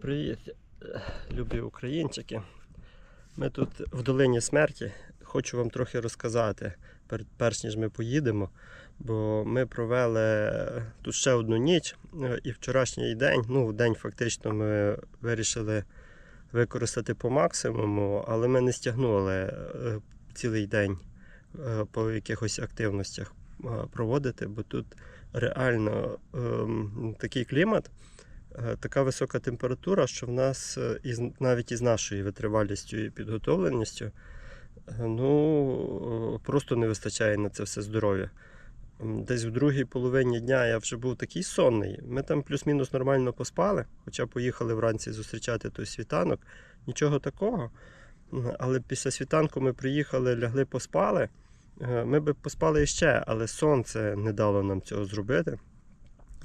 Привіт, е, любі українчики. Ми тут в долині смерті. Хочу вам трохи розказати, перш ніж ми поїдемо. Бо ми провели тут ще одну ніч, е, і вчорашній день, ну, день фактично ми вирішили використати по максимуму, але ми не стягнули е, цілий день по якихось активностях проводити, бо тут реально ем, такий клімат. Е, така висока температура, що в нас е, із, навіть із нашою витривалістю і підготовленістю е, ну, просто не вистачає на це все здоров'я. Десь в другій половині дня я вже був такий сонний. Ми там плюс-мінус нормально поспали, хоча поїхали вранці зустрічати той світанок. Нічого такого. Але після світанку ми приїхали, лягли, поспали. Ми би поспали іще, але сонце не дало нам цього зробити.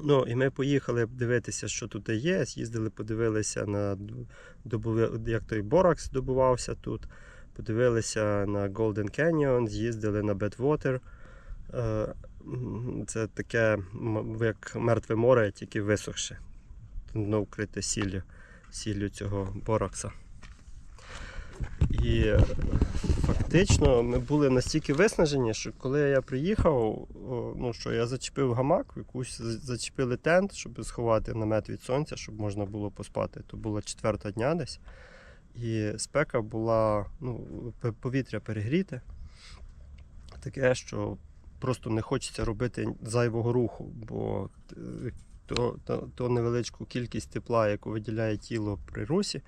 Ну, і ми поїхали дивитися, що тут є. З'їздили, подивилися на д- як той Боракс добувався тут. Подивилися на Golden Canyon, з'їздили на Bedwater. Е, Це таке як мертве море, тільки висохше. Дно вкрите сіллю, сіллю цього Боракса. І фактично ми були настільки виснажені, що коли я приїхав, ну що я зачепив гамак, якусь зачепили тент, щоб сховати намет від сонця, щоб можна було поспати. То була четверта дня десь. І спека була, ну, повітря перегріте. Таке, що просто не хочеться робити зайвого руху, бо е, то, то, то невеличку кількість тепла, яку виділяє тіло при русі,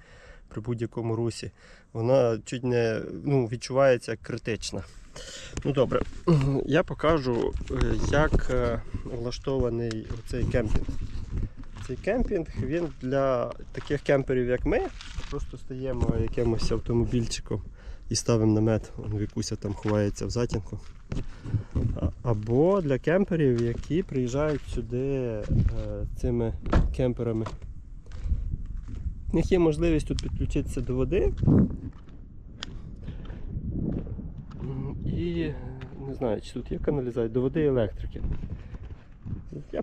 при будь-якому русі, вона чуть не ну, відчувається критична. Ну добре, я покажу, е, як е, влаштований цей кемпінг. Цей кемпінг він для таких кемперів, як ми, просто стаємо якимось автомобільчиком і ставимо намет. Вікуся там ховається в затінку. Або для кемперів, які приїжджають сюди е, цими кемперами. В них є можливість тут підключитися до води. І не знаю, чи тут є каналізація, до води і електрики. Я,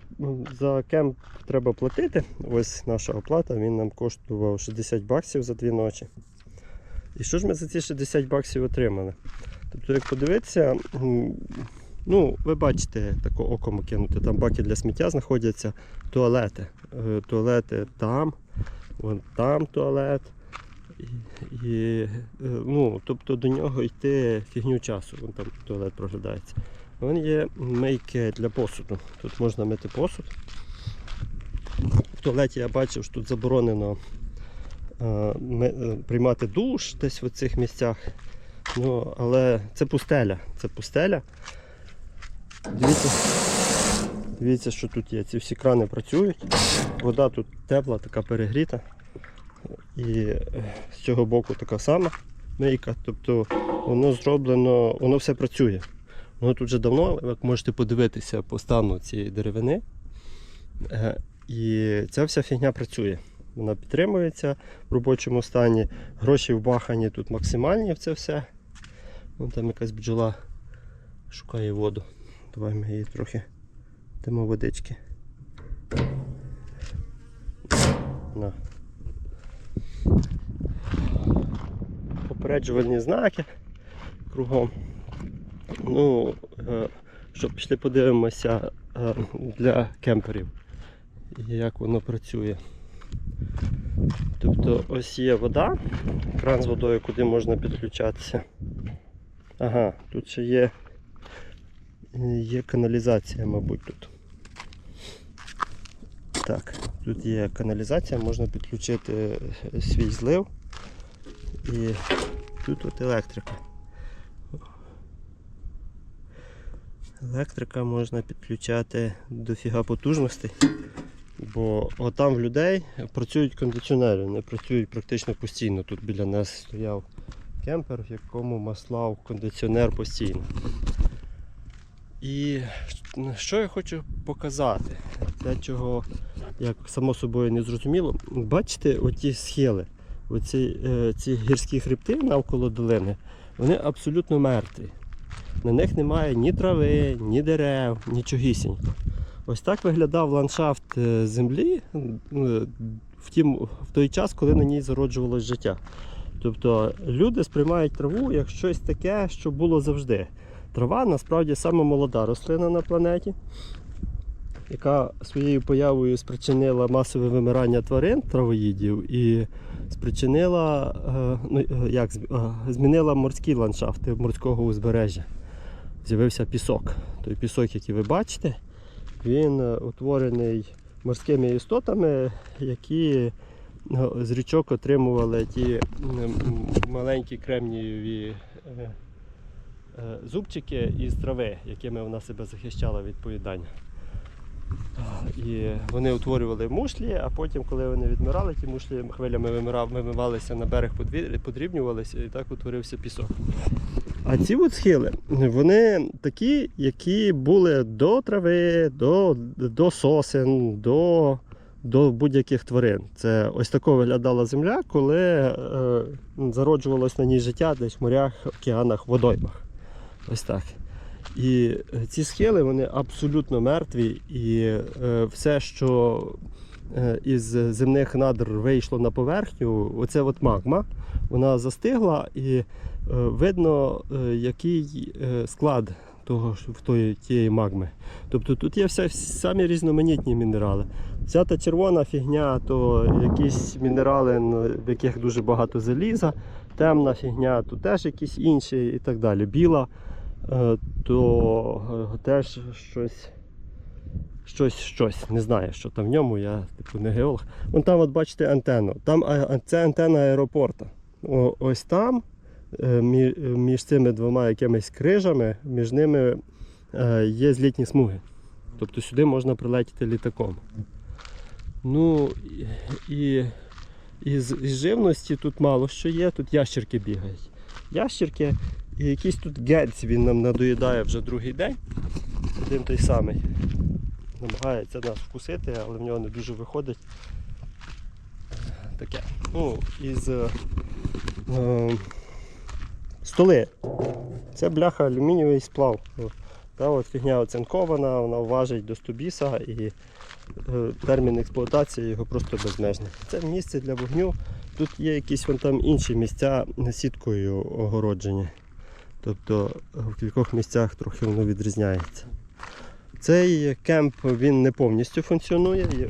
за кемп треба платити. Ось наша оплата, він нам коштував 60 баксів за дві ночі. І що ж ми за ці 60 баксів отримали? Тобто, як подивитися, ну, ви бачите, тако оком кинути, там баки для сміття знаходяться, туалети. Е, Туалети там, вон там туалет. І, і, е, ну, тобто до нього йти фігню часу, вон там туалет проглядається. Вон є мийки для посуду. Тут можна мити посуд. В туалеті я бачив, що тут заборонено е, ми- е, приймати душ десь в цих місцях. Ну, але це пустеля. Це пустеля. Дивіться, дивіться, що тут є. Ці всі крани працюють. Вода тут тепла, така перегріта. І е, з цього боку така сама мийка. Тобто воно зроблено, воно все працює. Воно тут вже давно, як можете подивитися по стану цієї деревини. Е, І ця вся фігня працює. Вона підтримується в робочому стані. Гроші вбахані тут максимальні в це все. Вон там якась бджола шукає воду. Давай ми її трохи дамо водички. На. Попереджувальні знаки кругом. Ну, е, що пішли подивимося е, для кемперів, як воно працює. Тобто ось є вода, кран з водою, куди можна підключатися. Ага, тут ще є, є каналізація, мабуть, тут. Так, тут є каналізація, можна підключити е, свій злив. І тут от електрика. Електрика можна підключати до фіга потужностей. Бо там в людей працюють кондиціонери, не працюють практично постійно. Тут біля нас стояв кемпер, в якому маслав кондиціонер постійно. І що я хочу показати, для чого, як само собою не зрозуміло, бачите оті схили, оці е, ці гірські хребти навколо долини, вони абсолютно мертві. На них немає ні трави, ні дерев, нічогісінько. Ось так виглядав ландшафт е, землі е, в, тім, в той час, коли на ній зароджувалось життя. Тобто люди сприймають траву як щось таке, що було завжди. Трава насправді саме молода рослина на планеті, яка своєю появою спричинила масове вимирання тварин травоїдів і спричинила, е, ну, е, як, е, змінила морські ландшафти морського узбережжя. З'явився пісок. Той пісок, який ви бачите, він утворений морськими істотами, які з річок отримували ті маленькі кремнієві зубчики із трави, якими вона себе захищала від поїдання. І вони утворювали мушлі, а потім, коли вони відмирали, ті мушлі хвилями вимивалися на берег, подрібнювалися і так утворився пісок. А ці от схили, вони такі, які були до трави, до, до сосен, до, до будь-яких тварин. Це ось тако виглядала земля, коли е, зароджувалось на ній життя десь в морях, океанах, водоймах. Ось так. І е, ці схили вони абсолютно мертві, і е, все, що е, із земних надр вийшло на поверхню, оце от магма, вона застигла і видно, який склад того, тої, тієї магми. Тобто тут є все, самі різноманітні мінерали. Вся та червона фігня, то якісь мінерали, в яких дуже багато заліза, темна фігня, то теж якісь інші і так далі. Біла, то е, теж щось. Щось, щось, не знаю, що там в ньому, я типу не геолог. Вон там, от бачите, антенну. Там це антенна аеропорту. О, ось там, е, між цими двома якимись крижами, між ними е, є злітні смуги. Тобто сюди можна прилетіти літаком. Ну і, із, із живності тут мало що є, тут ящерки бігають. Ящерки і якийсь тут гець він нам надоїдає вже другий день. Один той самий. Намагається нас вкусити, але в нього не дуже виходить. Таке. Ну, із е, е, столи. Це бляха алюмінієвий сплав. Та от фігня оцинкована, вона важить до 100 біса і е, термін експлуатації його просто безмежний. Це місце для вогню. Тут є якісь вон там інші місця сіткою огороджені. Тобто е, в кількох місцях трохи воно відрізняється. Цей кемп він не повністю функціонує. Е,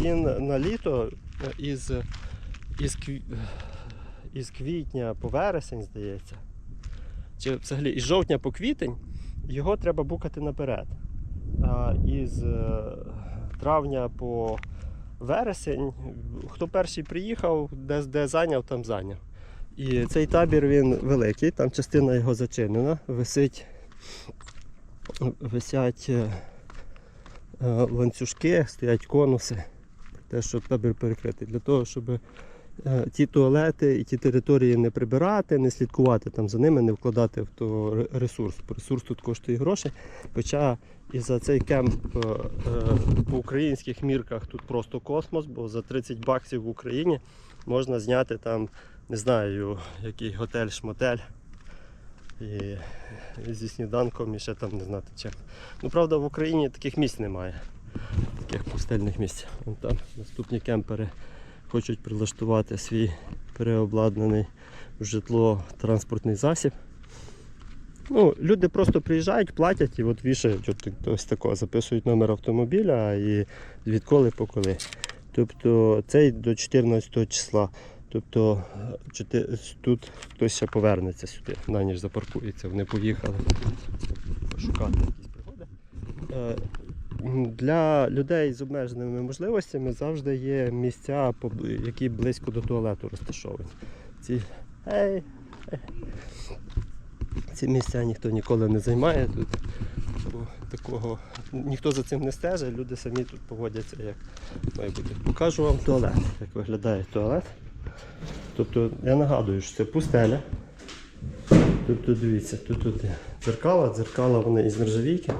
Він на літо е, із, із, кві- із квітня по вересень, здається. Чи взагалі із жовтня по квітень його треба букати наперед. А із е, травня по вересень, хто перший приїхав, де, де зайняв, там зайняв. І цей табір він великий, там частина його зачинена, висить, висять е, е, ланцюжки, стоять конуси, те, щоб табір перекритий. Для того, щоб е, ті туалети і ті території не прибирати, не слідкувати там за ними, не вкладати в то ресурс. Ресурс тут коштує гроші. Хоча і за цей кемп по українських мірках тут просто космос, бо за 30 баксів в Україні можна зняти там, не знаю, який готель, шмотель. І, зі сніданком і ще там не знати чим. Ну правда в Україні таких місць немає. Таких пустельних місць. Вон там наступні кемпери хочуть прилаштувати свій переобладнаний в житло транспортний засіб. Ну, люди просто приїжджають, платять і от вішають от, ось такого, записують номер автомобіля і відколи по коли. Тобто цей до 14 числа. Тобто тут хтось ще повернеться сюди, на ніч запаркується, вони поїхали пошукати якісь пригоди. Е, Для людей з обмеженими можливостями завжди є місця, які близько до туалету розташовані. Ці, ей, ей. Ці місця ніхто ніколи не займає тут. Такого ніхто за цим не стежить, люди самі тут поводяться як має. Покажу вам туалет, як виглядає туалет. Тобто я нагадую, що це пустеля. Тобто дивіться, тут, тут дзеркала, дзеркала вони із нержавійки.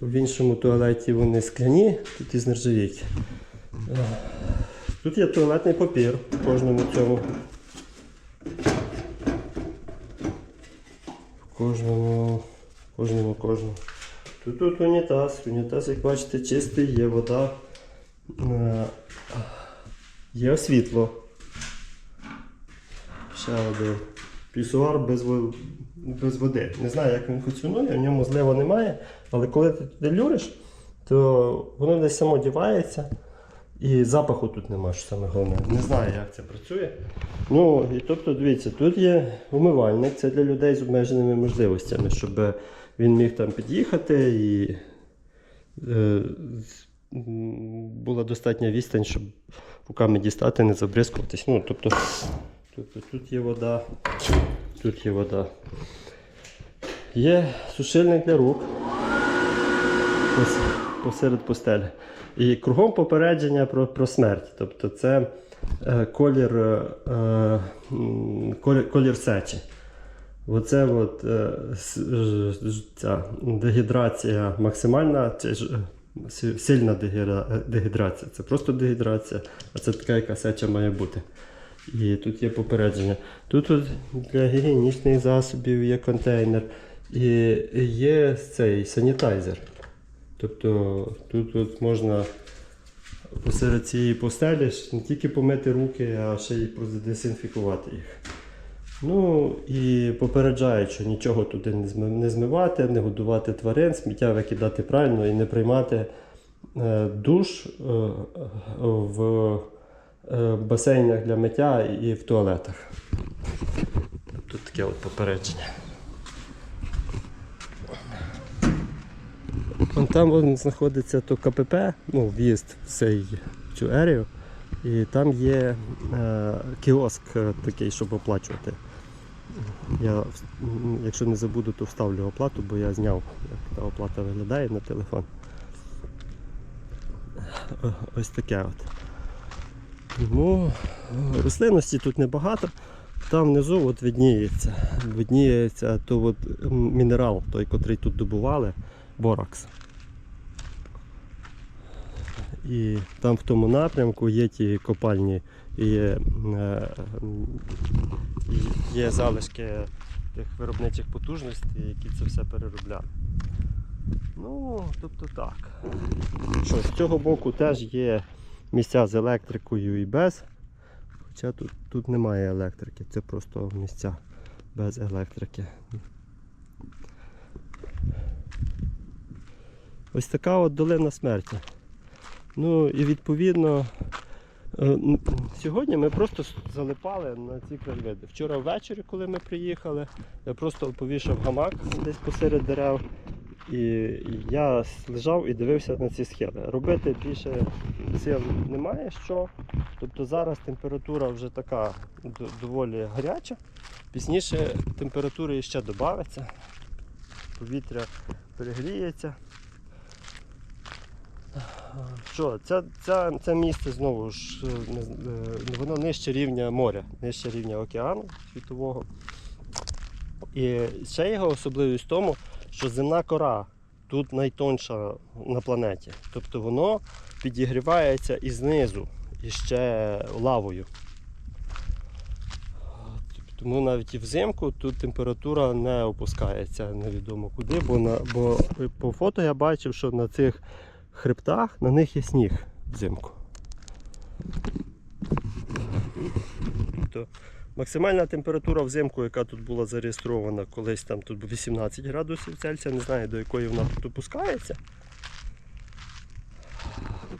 В іншому туалеті вони скляні, тут із нержавійки. Тут є туалетний папір в кожному цьому. В кожному, кожному, кожному. Тут, тут унітаз. Унітаз, як бачите, чистий, є вода. Е, Є світло. Ще один. Пісуар без, без води. Не знаю, як він функціонує, в ньому злива немає, але коли ти туди люриш, то воно десь само дівається. І запаху тут немає, що саме головне. Не знаю, як це працює. Ну, і тобто, дивіться, тут є умивальник, це для людей з обмеженими можливостями, щоб він міг там під'їхати і е, була достатня відстань, щоб руками дістати, не забризкуватись. Ну, тобто, тобто тут є вода, тут є вода. Є сушильник для рук пос- посеред постелі. І кругом попередження про, про смерть. Тобто це е, колір, е, колір, колір сечі. Оце от, е, ця дегідрація максимальна, чи ж, е, сильна е, дегідрація. Це просто дегідрація, а це така, яка сеча має бути. І тут є попередження. Тут от для гігієнічних засобів є контейнер і є цей санітайзер. Тобто тут от можна посеред цієї постелі не тільки помити руки, а ще й продезінфікувати їх. Ну і попереджають, що нічого туди не змивати, не годувати тварин, сміття викидати правильно і не приймати е, душ е, в басейнах для миття і в туалетах. Тобто таке от попередження. Вон там вон знаходиться то КПП, ну, в'їзд в цей, цю ерію. І там є е, кіоск е, такий, щоб оплачувати. Я, якщо не забуду, то вставлю оплату, бо я зняв, як та оплата виглядає на телефон. Ось таке от. Е, рослинності тут небагато. Там внизу от видніється, видніється то от мінерал, той, котрий тут добували, боракс. І там в тому напрямку є ті копальні, є, е, є залишки тих виробничих потужностей, які це все переробляли. Ну, тобто так. Що, з цього боку теж є місця з електрикою і без. Хоча тут, тут немає електрики, це просто місця без електрики. Ось така от долина смерті. Ну і відповідно е, сьогодні ми просто залипали на ці краєвиди. Вчора ввечері, коли ми приїхали, я просто повішав гамак десь посеред дерев. І я лежав і дивився на ці схили. Робити більше сил немає що. Тобто зараз температура вже така доволі гаряча. Пізніше температура ще додається, повітря перегріється. Що, це, це, це місце знову ж е, е, воно нижче рівня моря, нижче рівня океану світового. І ще його особливість в тому, що земна кора тут найтонша на планеті. Тобто воно підігрівається і знизу, і ще лавою. Тому навіть і взимку тут температура не опускається невідомо куди, бо, на, бо по фото я бачив, що на цих хребтах на них є сніг взимку. Максимальна температура взимку, яка тут була зареєстрована, колись там тут 18 градусів Цельсія, не знаю до якої вона тут опускається.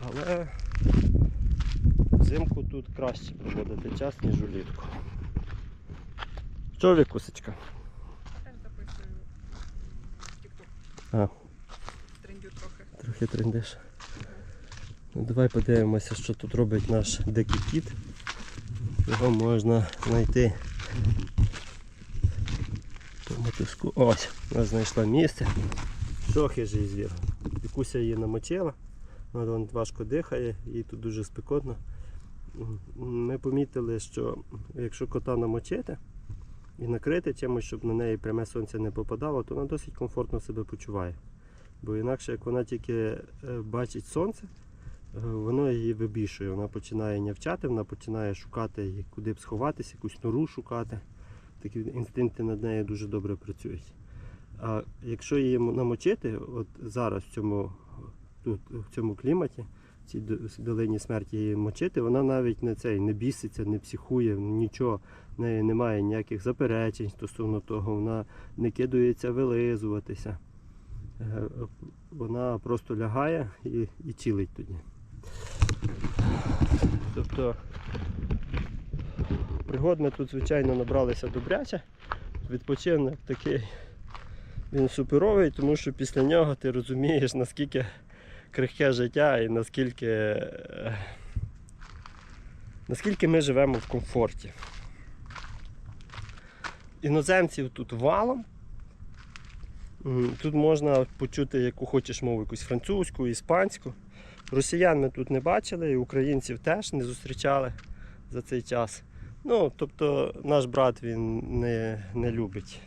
Але взимку тут краще проводити час, ніж улітку. Що вікусечка? Теж записую. Трендю трохи. Трохи трендиш. Ну, давай подивимося, що тут робить наш дикий кіт. Його можна знайти. Мотузку. Ось, вона знайшла місце. Що хижий звір. Вікуся її намочила, вона важко дихає, їй тут дуже спекотно. Ми помітили, що якщо кота намочити і накрити чимось, щоб на неї пряме сонце не попадало, то вона досить комфортно себе почуває. Бо інакше, як вона тільки е, бачить сонце, воно її вибішує. Вона починає нявчати, вона починає шукати, куди б сховатися, якусь нору шукати. Такі інстинкти над нею дуже добре працюють. А якщо її намочити, от зараз в цьому, тут, в цьому кліматі, в цій долині смерті її мочити, вона навіть не цей не біситься, не психує, нічого. В неї немає ніяких заперечень стосовно того, вона не кидається вилизуватися. Е, Вона просто лягає і, і чилить тоді. Тобто пригод тут, звичайно, набралися добряче. Відпочинок такий він суперовий, тому що після нього ти розумієш, наскільки крихке життя і наскільки, е, наскільки ми живемо в комфорті. Іноземців тут валом. Тут можна почути, яку хочеш мову, якусь французьку, іспанську. Росіян ми тут не бачили, і українців теж не зустрічали за цей час. Ну, тобто наш брат він не, не любить.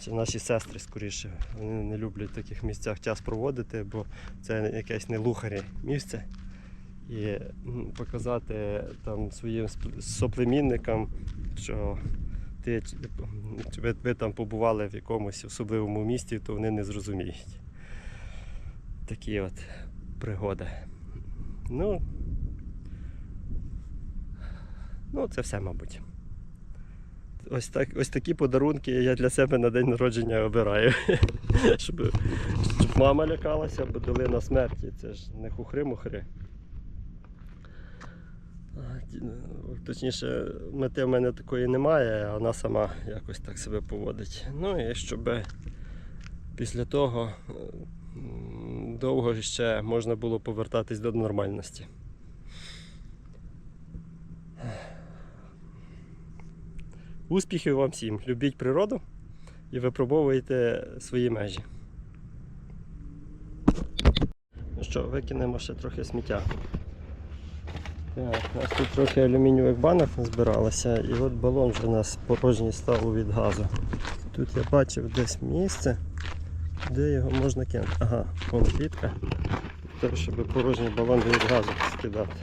Чи наші сестри скоріше. Вони не люблять в таких місцях час проводити, бо це якесь нелухарі місце. І показати там своїм соплемінникам, що ти, ви, ви там побували в якомусь особливому місті, то вони не зрозуміють. Такі от пригоди. Ну, ну це все, мабуть. Ось, так, ось такі подарунки я для себе на день народження обираю. щоб, щоб мама лякалася, бо долина смерті. Це ж не хухри-мухри. Точніше, мети в мене такої немає, вона сама якось так себе поводить. Ну і щоб після того довго ще можна було повертатись до нормальності. Успіхів вам всім! Любіть природу і випробовуйте свої межі. Ну що, викинемо ще трохи сміття. Так, у нас тут трохи алюмінієвих банок назбиралося, і от балон вже у нас порожній став від газу. Тут я бачив десь місце, де його можна кинути. Ага, вон клітка. Треба, щоб порожній балон від газу скидати.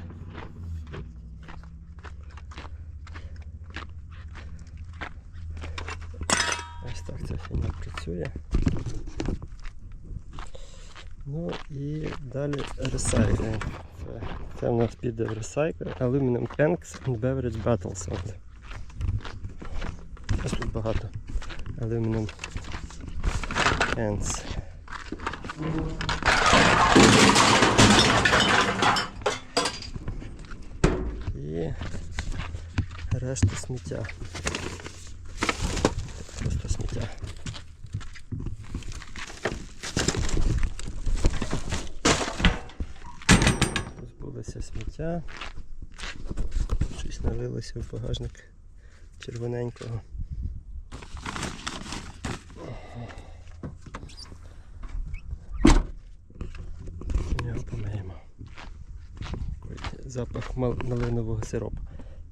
Ось так ця фігня працює. Ну і далі ресайклінг. Це, це в нас піде в ресайкл. Aluminum Tanks and Beverage Bottles. От. Ось тут багато Aluminum Cans. І решта сміття. Просто сміття. Позбулися сміття. Щось налилося в багажник червоненького. Його помиємо. Який Запах мал- малинового сиропу.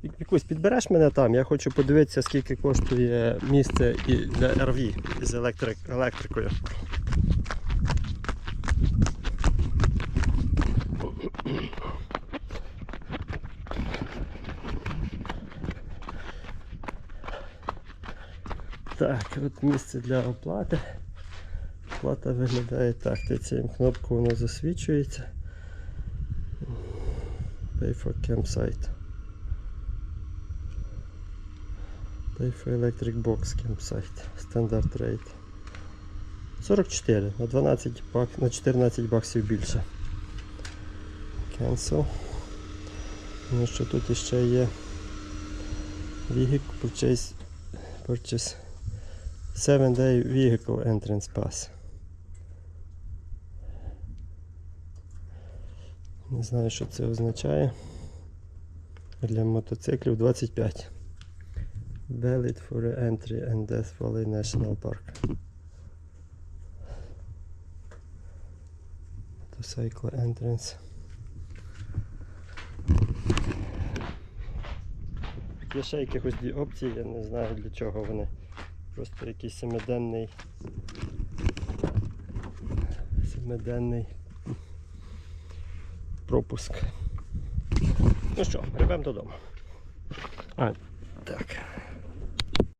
Вікусь, підбереш мене там, я хочу подивитися, скільки коштує місце і для RV з електрик, електрикою. Так, от місце для оплати. Оплата виглядає так. Тицяємо кнопку, воно засвічується. Pay for campsite. Pay for electric box campsite. Standard rate. 44 на 12 бак, на 14 баксів більше. Cancel. Ну що тут іще є? Vehicle purchase purchase 7 day vehicle entrance pass. Не знаю, що це означає. Для мотоциклів 25. Valid for entry and Death Valley National Park. Motorcycle entrance. Є ще якихось дві опції, я не знаю для чого вони. Просто якийсь семиденний. Семиденний пропуск. Ну що, гребемо додому. А, так.